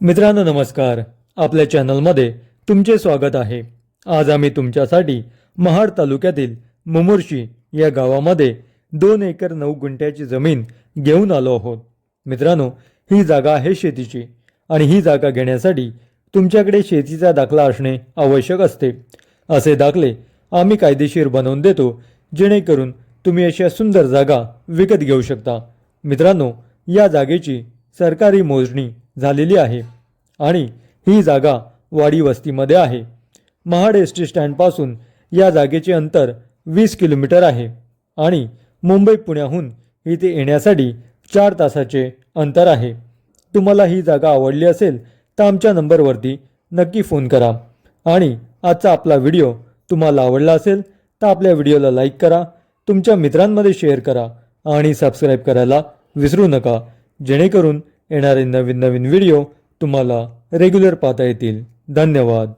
मित्रांनो नमस्कार. आपल्या चॅनलमध्ये तुमचे स्वागत आहे. आज आम्ही तुमच्यासाठी महाड तालुक्यातील मुमुर्शी या गावामध्ये दोन एकर नऊ गुंठ्याची जमीन घेऊन आलो आहोत. मित्रांनो ही जागा आहे शेतीची आणि ही जागा घेण्यासाठी तुमच्याकडे शेतीचा दाखला असणे आवश्यक असते. असे दाखले आम्ही कायदेशीर बनवून देतो जेणेकरून तुम्ही अशा सुंदर जागा विकत घेऊ शकता. मित्रांनो या जागेची सरकारी मोजणी झालेली आहे आणि ही जागा वाडी वस्तीमध्ये आहे. महाड एस टी स्टँडपासून या जागेचे अंतर वीस किलोमीटर आहे आणि मुंबई पुण्याहून इथे येण्यासाठी चार तासाचे अंतर आहे. तुम्हाला ही जागा आवडली असेल तर आमच्या नंबरवरती नक्की फोन करा आणि आजचा आपला व्हिडिओ तुम्हाला आवडला असेल तर आपल्या व्हिडिओला लाईक करा तुमच्या मित्रांमध्ये शेअर करा आणि सबस्क्राईब करायला विसरू नका. जेणेकरून येणारे नवीन नवीन व्हिडिओ तुम्हाला रेग्युलर पाहता येतील. धन्यवाद.